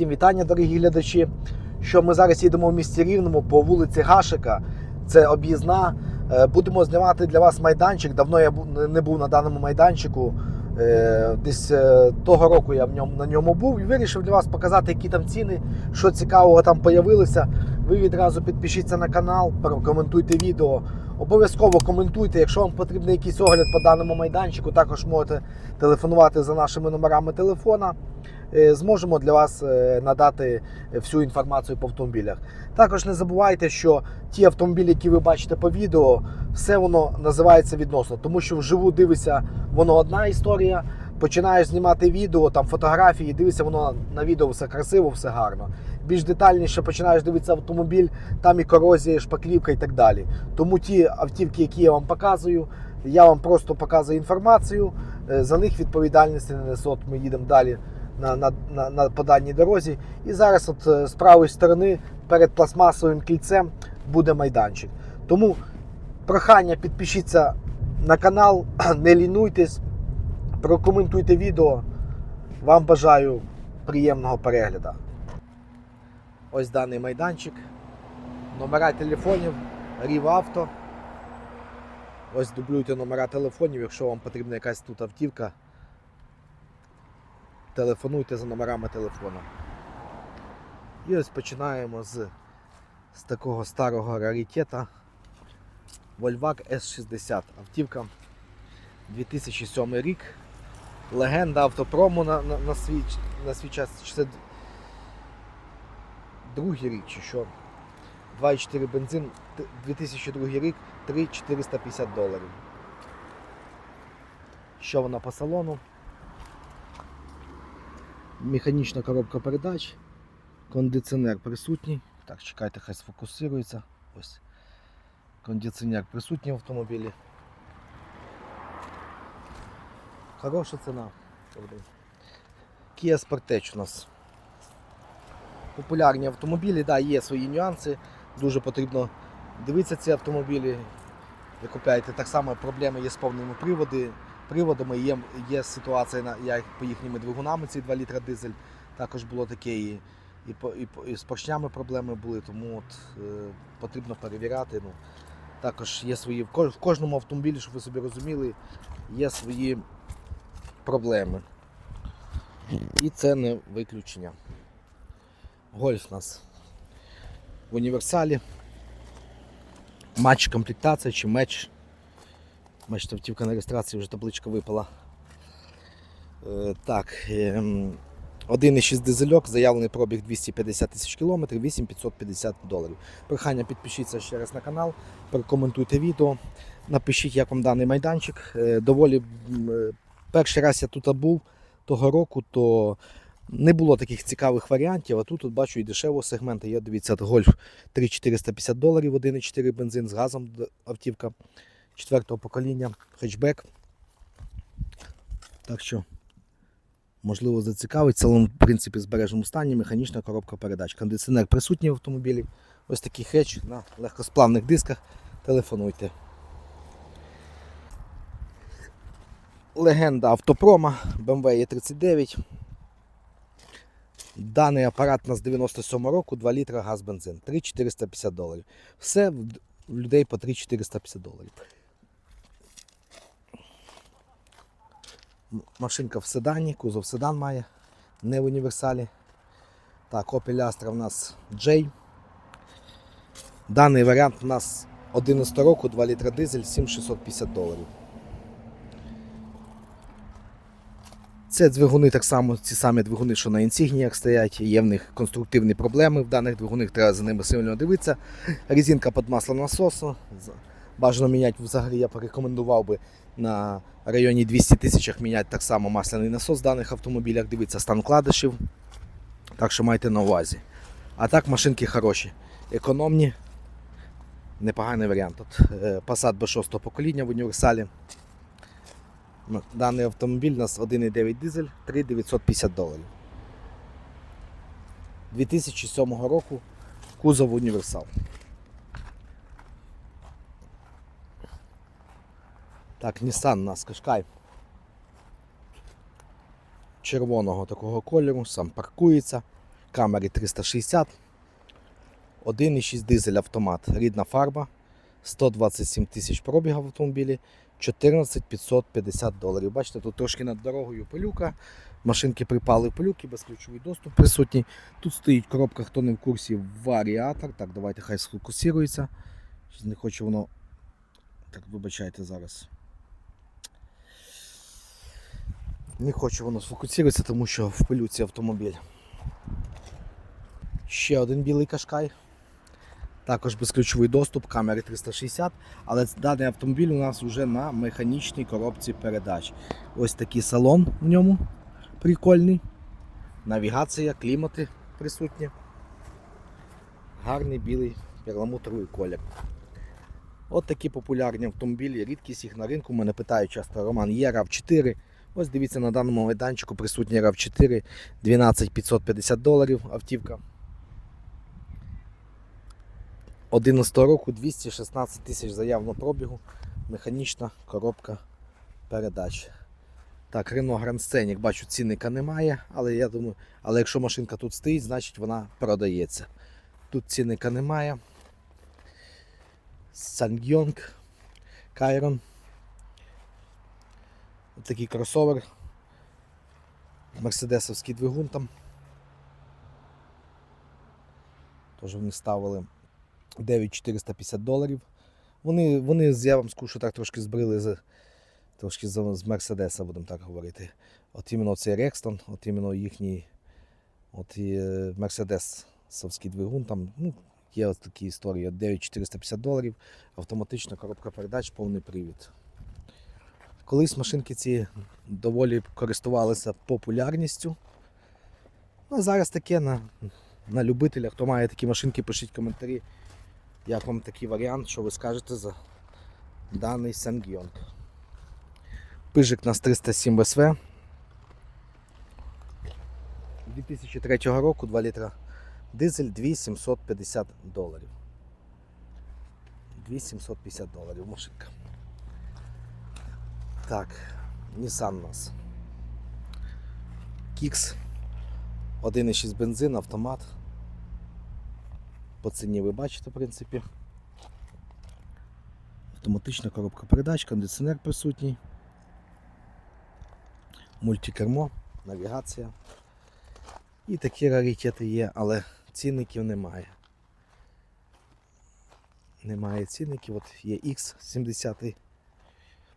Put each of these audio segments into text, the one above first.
Всім вітання, дорогі глядачі. Що ми зараз їдемо в місті Рівному по вулиці Гашика. Це об'їзна. Е, Будемо знімати для вас майданчик. Давно я не був на даному майданчику. Е, Десь е, того року я в ньому, на ньому був і вирішив для вас показати, які там ціни, що цікавого там появилося. Ви відразу підпишіться на канал, прокоментуйте відео. Обов'язково коментуйте, якщо вам потрібен якийсь огляд по даному майданчику, також можете телефонувати за нашими номерами телефона. Е, Зможемо для вас е, надати всю інформацію по автомобілях. Також не забувайте, що ті автомобілі, які ви бачите по відео, все воно називається відносно, тому що вживу дивишся, воно одна історія. Починаєш знімати відео, там фотографії, дивишся, воно на відео все красиво, все гарно. Більш детальніше починаєш дивитися автомобіль, там і корозія, шпаклівка і так далі. Тому ті автівки, які я вам показую, я вам просто показую інформацію. е, За них відповідальності не несу. От ми їдемо далі на, на, на, на по даній дорозі. І зараз, от е, з правої сторони, перед пластмасовим кільцем буде майданчик. Тому прохання підпишіться на канал, не лінуйтесь, прокоментуйте відео. Вам бажаю приємного перегляду. Ось даний майданчик. Номера телефонів, Рів Авто. Ось дублюйте номера телефонів, якщо вам потрібна якась тут автівка. Телефонуйте за номерами телефону. І ось починаємо з, з такого старого раритета Volvac S60. Автівка 2007 рік. Легенда автопрому на, на, на, свій, на свій час. Це другий рік, чи що? 2,4 бензин, 2002 рік, 3,450 доларів. Що вона по салону? Механічна коробка передач, кондиціонер присутній. Так, чекайте, хай сфокусується. Ось. Кондиціонер присутній в автомобілі. Хороша ціна. Kia Sportage у нас. Популярні автомобілі, да, є свої нюанси. Дуже потрібно дивитися ці автомобілі. Ви купляєте так само проблеми є з повними приводи, приводами. Є, є ситуація на, як по їхніми двигунами, ці 2 літра дизель. Також було таке і, і, і, і з поршнями проблеми були, тому от, е, потрібно перевіряти. Ну, також є свої, в в кожному автомобілі, щоб ви собі розуміли, є свої проблеми. І це не виключення. Гольф у нас в універсалі. Матч комплектація чи меч. Бачите, автівка на реєстрації вже табличка випала. Е, так. ем, 1,6 дизельок, заявлений пробіг 250 тисяч кілометрів, 8550 доларів. Прохання підпишіться ще раз на канал, прокоментуйте відео, напишіть, як вам даний майданчик. Е, доволі е, перший раз я тут був того року, то не було таких цікавих варіантів. А тут от бачу і дешевого сегменту. Є, дивіться, гольф 3450 доларів, 1,4 бензин з газом автівка четвертого покоління, хетчбек. Так що, можливо, зацікавить. Салон, в принципі, збережному стані, механічна коробка передач. Кондиціонер присутній в автомобілі. Ось такий хетч на легкосплавних дисках. Телефонуйте. Легенда автопрома BMW E39. Даний апарат у нас 97 року, 2 літра газ бензин, 3,450 доларів. Все в людей по 3,450 доларів. Машинка в седані, кузов седан має, не в універсалі. Так, Opel Astra у нас J. Даний варіант у нас 11 року, 2 літра дизель, 7650 доларів. Це двигуни так само, ці самі двигуни, що на інсігніях стоять. Є в них конструктивні проблеми в даних двигунах, треба за ними сильно дивитися. Резинка під маслом насосу. Бажано міняти взагалі, я порекомендував би на районі 200 тисячах міняти так само масляний насос в даних автомобілях, дивитися стан вкладишів. Так що майте на увазі. А так машинки хороші, економні, непоганий варіант. От, е, Passat B6 покоління в універсалі. Ну, Даний автомобіль у нас 1,9 дизель, 3,950 доларів. 2007 року кузов універсал. Так, Nissan у нас Qashqai. Червоного такого кольору, сам паркується. камері 360, 1,6 дизель автомат, рідна фарба, 127 тисяч пробігів в автомобілі, 14 550 доларів. Бачите, тут трошки над дорогою пилюка. Машинки припали пилюки, безключовий доступ присутній. Тут стоїть коробка, хто не в курсі, варіатор. Так, давайте хай сфокусується. Не хочу воно. Так, вибачайте зараз. Не хочу воно сфокусуватися, тому що в пилюці автомобіль. Ще один білий кашкай. Також безключовий доступ, камери 360, але даний автомобіль у нас вже на механічній коробці передач. Ось такий салон в ньому прикольний. Навігація, клімати присутні. Гарний білий перламутровий колір. От такі популярні автомобілі, рідкість їх на ринку. Мене питають часто Роман, є RAV4. Ось дивіться на даному майданчику присутній RAV4 12 550 доларів автівка. 11 року 216 тисяч заявно пробігу, механічна коробка передач. Так, Renault Grand Scenic, бачу, цінника немає, але я думаю, але якщо машинка тут стоїть, значить вона продається. Тут цінника немає. Ssangyong, Кайрон. Такий кросовер. Мерседесовський двигун там. Тож вони ставили 9450 доларів. Вони, вони я вам скажу, що так трошки збрили з, трошки з, Мерседеса, будемо так говорити. От іменно цей Рекстон, от іменно їхній от і е, Мерседесовський двигун, там ну, є ось такі історії. 9450 доларів, автоматична коробка передач, повний привід. Колись машинки ці доволі користувалися популярністю. Ну, зараз таке на, на любителя. Хто має такі машинки, пишіть коментарі. Як вам такий варіант, що ви скажете за даний Сангйонг. Пижик нас 307 СВ. 2003 року 2 літра дизель 2750 доларів. 2750 доларів машинка. Так, Nissan у нас. Kicks 1,6 бензин, автомат. По ціні ви бачите, в принципі. Автоматична коробка передач, кондиціонер присутній. Мультикермо, навігація. І такі раритети є, але цінників немає. Немає цінників, от є X70.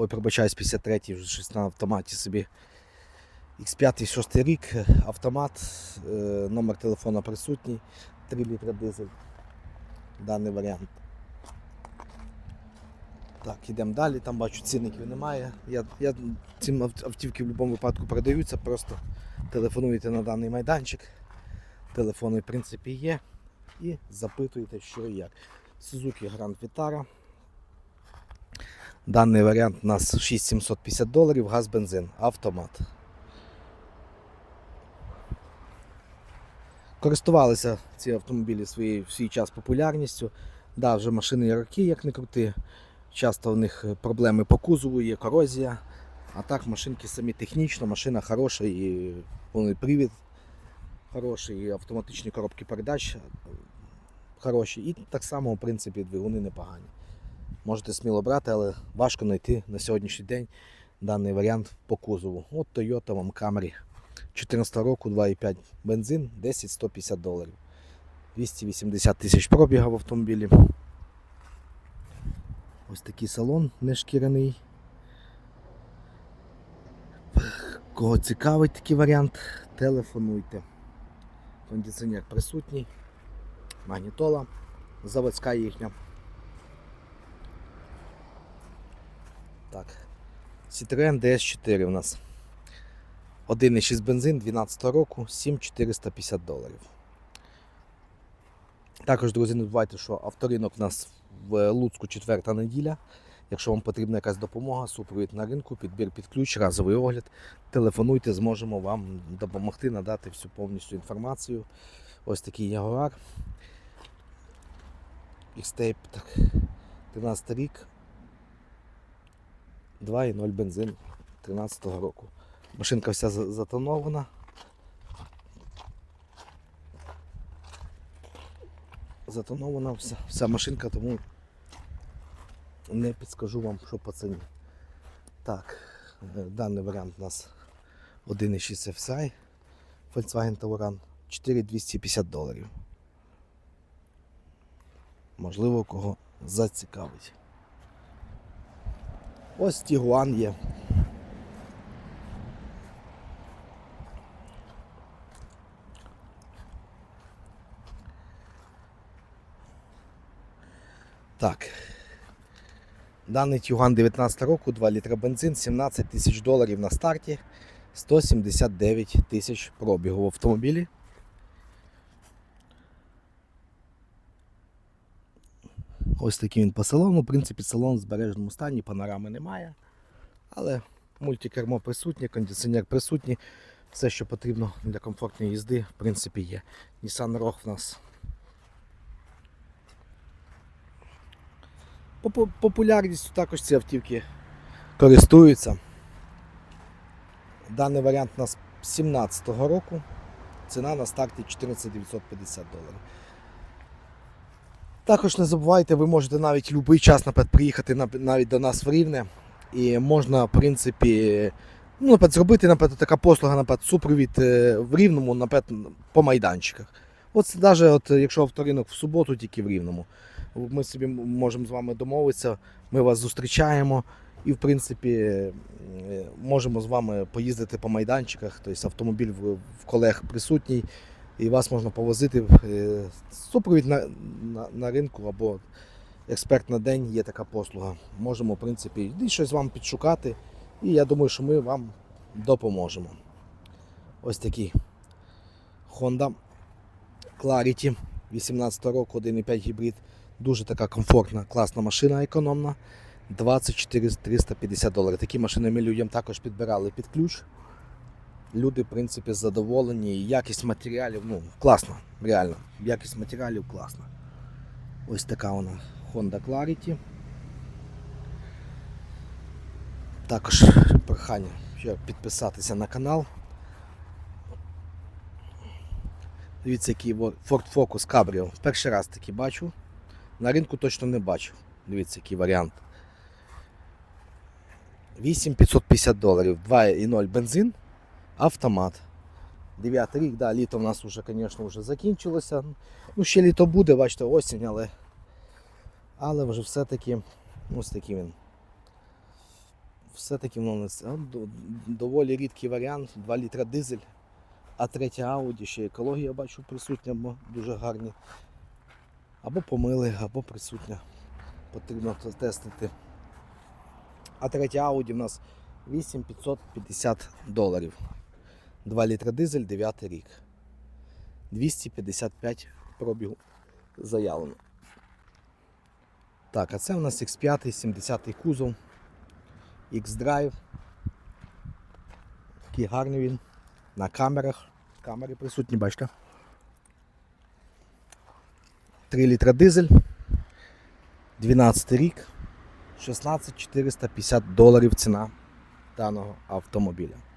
Ой, пробачаюсь, 53-й, вже щось на автоматі собі. X5 6 рік, автомат, е, номер телефона присутній, 3 літра дизель. Даний варіант. Так, ідемо далі, там бачу цінників немає. Я, я, ці автівки в будь-якому випадку продаються, просто телефонуєте на даний майданчик. Телефони, в принципі, є. І запитуєте, що і як. Suzuki Grand Vitara. Даний варіант у нас 6750 доларів, газ, бензин, автомат. Користувалися ці автомобілі свої, в свій час популярністю. Да, вже машини роки, як не крути. Часто в них проблеми по кузову, є корозія. А так машинки самі технічно, машина хороша і повний привід хороший, і автоматичні коробки передач хороші. І так само, в принципі, двигуни непогані. Можете сміло брати, але важко знайти на сьогоднішній день даний варіант по кузову. От Toyota вам Camry 14 року 2,5 бензин, 10 150 доларів. 280 тисяч пробіга в автомобілі. Ось такий салон нешкіряний. Кого цікавить такий варіант, телефонуйте. Кондиціонер присутній, магнітола, заводська їхня. Так. Citroen DS4 у нас. 1,6 бензин 12 року, 7450 доларів. Також, друзі, не забувайте, що авторинок у нас в Луцьку четверта неділя. Якщо вам потрібна якась допомога, супровід на ринку, підбір під ключ, разовий огляд, телефонуйте, зможемо вам допомогти, надати всю повністю інформацію. Ось такий Ягуар. X-Tape, так, 13 рік. 2,0 бензин 13 року. Машинка вся затонована. затонована вся, вся машинка, тому не підскажу вам, що по ціні. Так, е, даний варіант у нас 1,6 FSI Volkswagen Tauran 4250 доларів. Можливо, кого зацікавить. Ось Тігуан є. Так. Даний Тюган 19 року, 2 літра бензин, 17 тисяч доларів на старті, 179 тисяч пробігу в автомобілі. Ось такий він по салону. В принципі, салон в збереженому стані, панорами немає. Але мультикермо присутнє, кондиціонер присутній. Все, що потрібно для комфортної їзди, в принципі, є. Nissan Rogue в нас Популярністю також ці автівки користуються. Даний варіант у нас 17-го року. Ціна на старті 14 950 доларів. Також не забувайте, ви можете навіть будь-який час наприклад, приїхати навіть до нас в Рівне. І можна, в принципі, ну, наприклад, зробити наприклад, така послуга, наприклад, супровід е, в Рівному, наприклад, по майданчиках. От навіть от, якщо авторинок в суботу, тільки в Рівному. Ми собі можемо з вами домовитися, ми вас зустрічаємо і, в принципі, е, можемо з вами поїздити по майданчиках, тобто автомобіль в колег присутній, і вас можна повозити. е, Супровід на, на, на ринку або експерт на день є така послуга. Можемо, в принципі, і щось вам підшукати, і я думаю, що ми вам допоможемо. Ось такий Honda Clarity 18 року, 1,5 гібрид. Дуже така комфортна, класна машина, економна. 24 350 доларів. Такі машини ми людям також підбирали під ключ. Люди, в принципі, задоволені. Якість матеріалів, ну, класно, реально. Якість матеріалів класна. Ось така вона Honda Clarity. Також прохання ще підписатися на канал. Дивіться, який Ford Focus Cabrio. Перший раз такий бачу. На ринку точно не бачив. Дивіться, який варіант. 8550 доларів, 2,0 бензин, автомат. 9 рік, да, літо в нас вже, звісно, вже закінчилося. Ну, ще літо буде, бачите, осінь, але, але вже все-таки ось такий він. Все-таки до- доволі рідкий варіант, 2 літра дизель, а третя Audi, ще екологія бачу присутня, бо дуже гарні. Або помили, або присутня. Потрібно тестити. А третя Audi в нас 8550 доларів. 2 літра дизель, 9 рік. 255 пробігу заявлено. Так, а це у нас X5, 70 кузов, X-Drive. Такий гарний він. На камерах. Камери присутні, бачите. 3 літра дизель. 12 рік. 16 450 доларів ціна даного автомобіля.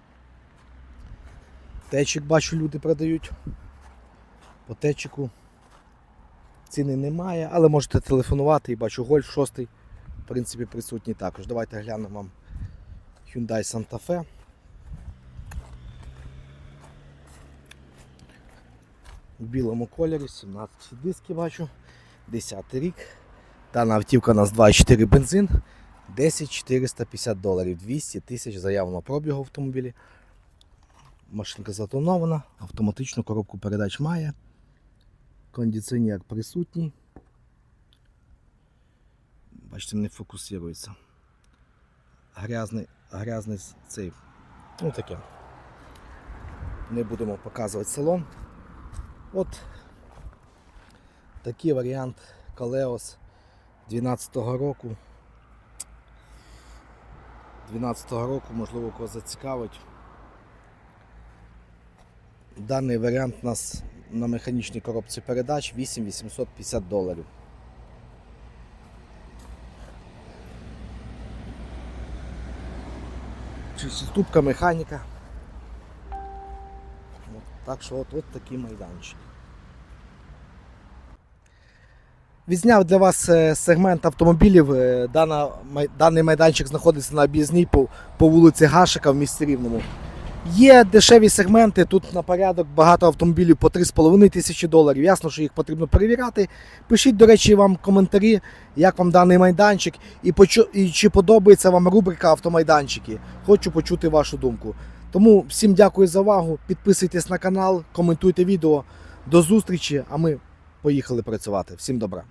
Течик бачу, люди продають. По течику ціни немає, але можете телефонувати і бачу Гольф 6, в принципі, присутній також. Давайте глянемо вам Hyundai Santa Fe. В білому кольорі, 17 диски бачу, 10 рік. Дана автівка у нас 2,4 бензин, 10 450 доларів, 200 тисяч заявлено пробігу автомобілі. Машинка затонована, автоматичну коробку передач має. Кондиціонер присутній. Бачите, не фокусується. Грязний, грязний цей. Ну таке. Не будемо показувати салон. От такий варіант Калеос 12-го року. 12-го року, можливо, кого зацікавить. Даний варіант у нас на механічній коробці передач 8850 доларів. Шестиступка механіка. От, так що от, от такий майданчик. Відзняв для вас е, сегмент автомобілів. Е, Дана, май- даний майданчик знаходиться на об'їзній по, по вулиці Гашика в місті Рівному. Є дешеві сегменти, тут на порядок багато автомобілів по 3,5 тисячі доларів. Ясно, що їх потрібно перевіряти. Пишіть, до речі, вам коментарі, як вам даний майданчик, і, почу- і чи подобається вам рубрика автомайданчики. Хочу почути вашу думку. Тому всім дякую за увагу. Підписуйтесь на канал, коментуйте відео. До зустрічі, а ми поїхали працювати. Всім добра.